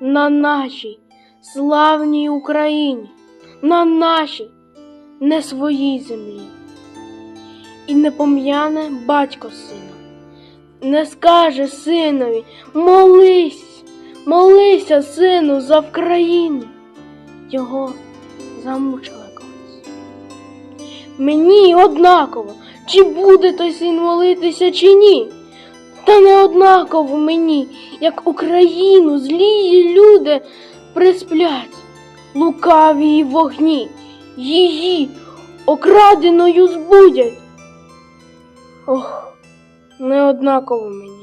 на нашій славній Україні, на нашій не своїй землі. І не пом'яне батько сина, не скаже синові, молись, молися, сину, за Вкраїну. Його замучили колись. Мені однаково, чи буде той син молитися, чи ні. Та не однаково мені, як Україну злії люди присплять, лукаві вогні, її окраденою збудять. Ох, не однаково мені.